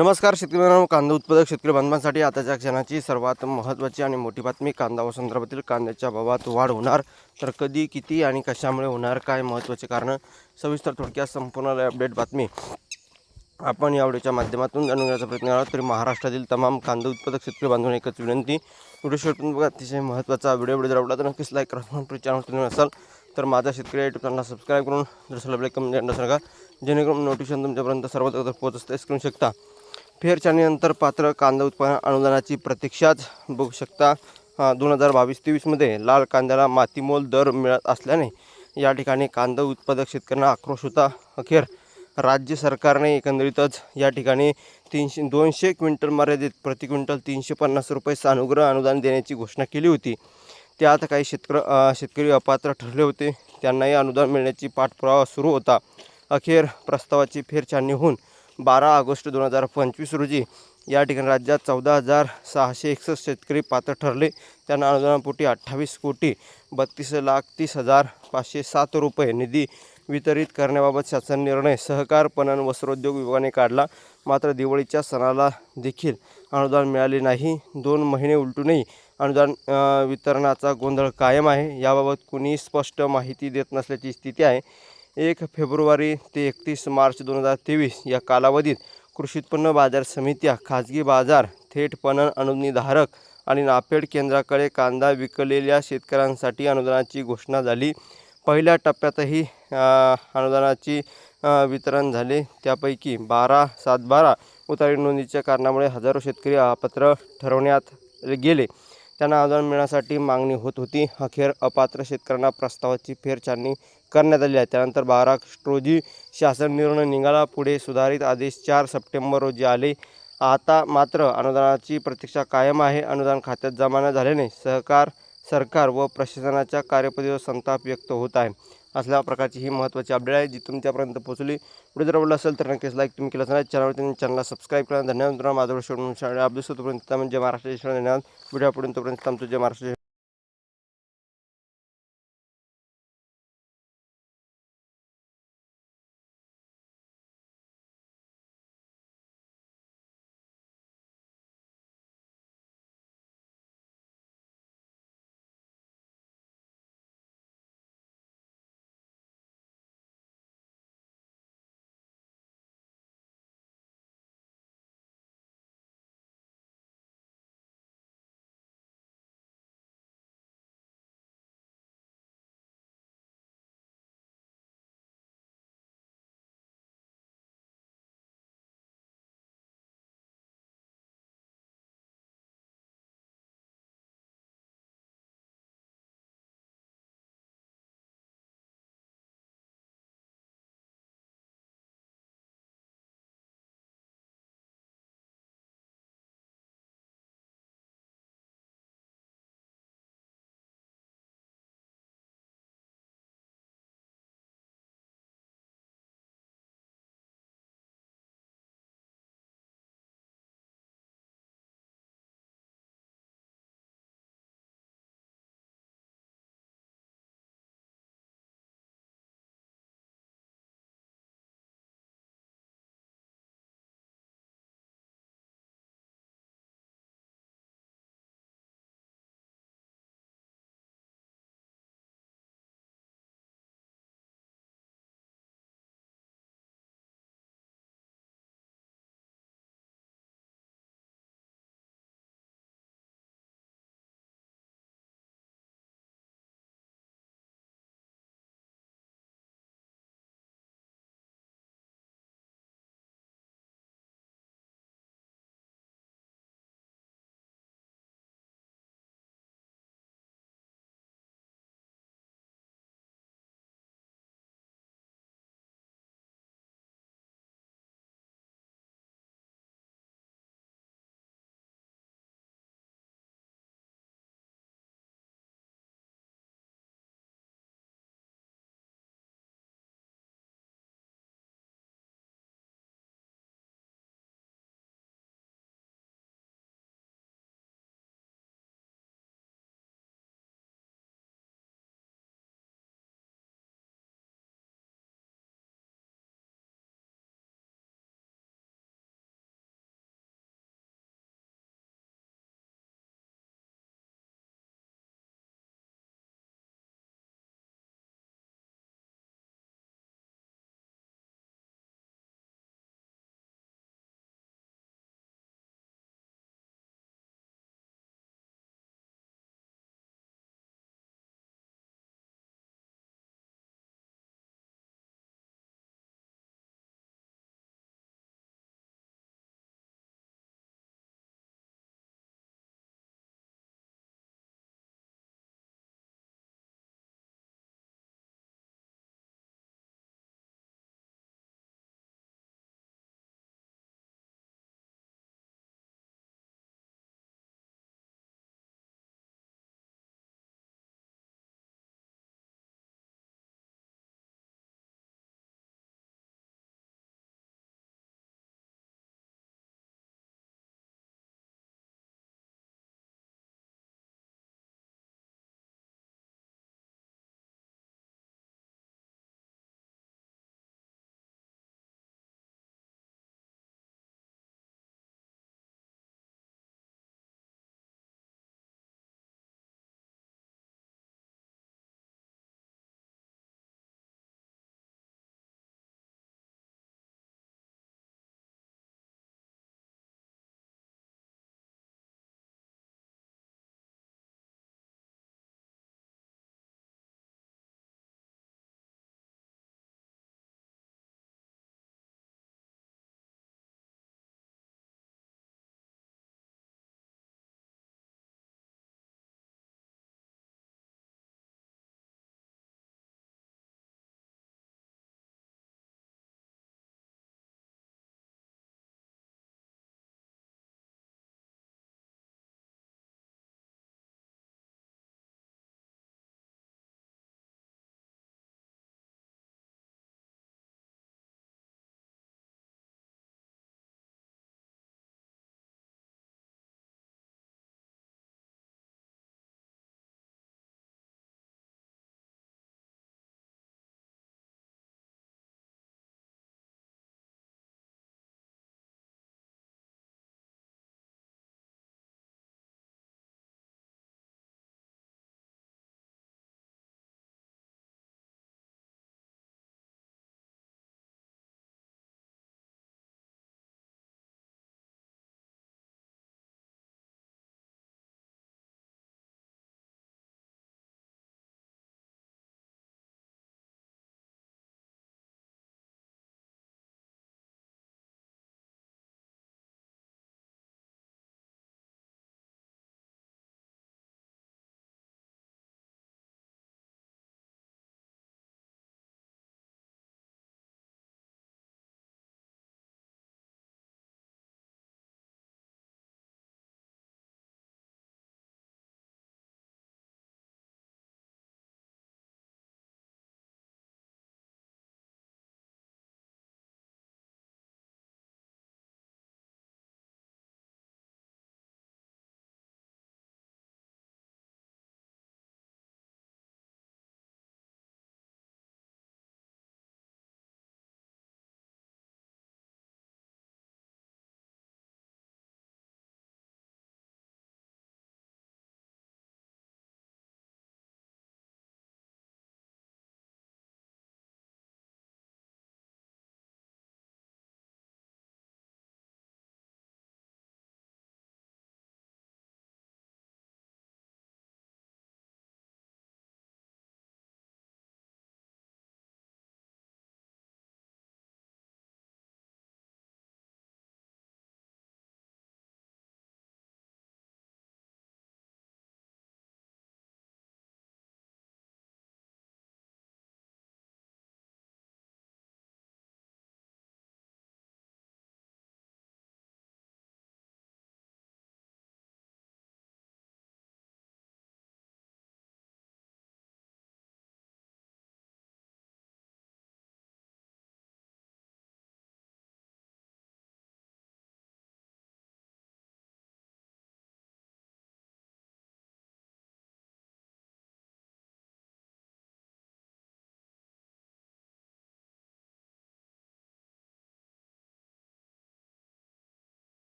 नमस्कार शेतकरी मित्रांनो. कांदा उत्पादक शेतकरी बांधवांसाठी आताच्या क्षणाची सर्वात महत्त्वाची आणि मोठी बातमी कांदा व संदर्भातील कांद्याच्या भावात वाढ होणार तर कधी किती आणि कशामुळे होणार काय महत्त्वाचे कारण? सविस्तर थोडक्यात संपूर्ण अपडेट बातमी. आपण या व्हिडिओच्या माध्यमातून जाणून घेण्याचा प्रयत्न करणार आहोत. तरी महाराष्ट्रातील तमाम कांदा उत्पादक शेतकरी बांधून एकच विनंती व्हिडिओ शेवटून बघा. अतिशय महत्त्वाचा व्हिडिओ व्हिडिओ जर आवडला तर नक्कीच लाईक करा. चॅनल तुम्ही असाल तर माझा शेतकरी युट्यूब चॅनलला सबस्क्राईब करून जर लाईक कमेंट करण्यास जेणेकरून नोटिफिकेशन तुमच्यापर्यंत सर्वात अगोदर पोहोच असते. करू शकता. फेरछाणीनंतर पात्र कांदा उत्पादन अनुदानाची प्रतीक्षाच बघू शकता. दोन हजार बावीस तेवीसमध्ये लाल कांद्याला मातीमोल दर मिळत असल्याने या ठिकाणी कांदा उत्पादक शेतकऱ्यांना आक्रोश होता. अखेर राज्य सरकारने एकंदरीतच या ठिकाणी तीनशे दोनशे क्विंटल मर्यादित प्रति क्विंटल तीनशे पन्नास रुपये सानुग्रह अनुदान देण्याची घोषणा केली होती. त्यात काही शेतकर शेतकरी अपात्र ठरले होते. त्यांनाही अनुदान मिळण्याची पाठपुरावा सुरू होता. अखेर प्रस्तावाची फेरछाणणी होऊन बारा ऑगस्ट दोन हजार पंचवीस रोजी या ठिकाणी राज्यात चौदा हजार सहाशे एकसष्ट शेतकरी पात्र ठरले. त्यांना अनुदानापोटी अठ्ठावीस कोटी बत्तीस लाख तीस हजार पाचशे सात रुपये निधी वितरित करण्याबाबत शासन निर्णय सहकार पणन वस्त्रोद्योग विभागाने काढला. मात्र दिवाळीच्या सणाला देखील अनुदान मिळाले नाही. दोन महिने उलटूनही अनुदान वितरणाचा गोंधळ कायम आहे. याबाबत कुणी स्पष्ट माहिती देत नसल्याची स्थिती आहे. एक फेब्रुवारी ते एकतीस मार्च दोन हजार तेवीस या कालावधीत कृषी उत्पन्न बाजार समित्या खाजगी बाजार थेट पणन अनुदानधारक आणि नाफेड केंद्राकडे कांदा विकलेल्या शेतकऱ्यांसाठी अनुदानाची घोषणा झाली. पहिल्या टप्प्यातही अनुदानाची वितरण झाले. त्यापैकी बारा सात बारा उतारी नोंदीच्या कारणामुळे हजारो शेतकरी अपात्र ठरवण्यात गेले. त्यांना अनुदान मिळण्यासाठी मागणी होत होती. अखेर अपात्र शेतकऱ्यांना प्रस्तावाची फेरछाडणी करण्यात आली आहे. त्यानंतर बारा रोजी शासन निर्णय निघाला. पुढे सुधारित आदेश चार सप्टेंबर रोजी आले. आता मात्र अनुदानाची प्रतीक्षा कायम आहे. अनुदान खात्यात जमा न झाल्याने सहकार सरकार व प्रशासनाच्या कार्यपद्धतीवर संताप व्यक्त होत आहे. असल्या प्रकारची ही महत्त्वाची अपडेट आहे जी तुमच्यापर्यंत पोहोचली. पुढे जर आवडलं असेल तर नक्कीच लाईक तुम्ही केलं नाही चॅनल त्यांनी चॅनलला सबस्क्राईब करा. धन्यवाद मित्रांनो. माझा व्हिडिओ शेवट म्हणजे महाराष्ट्र. देशाला धन्यवाद. व्हिडिओ तोपर्यंत थांबतो. जय महाराष्ट्र.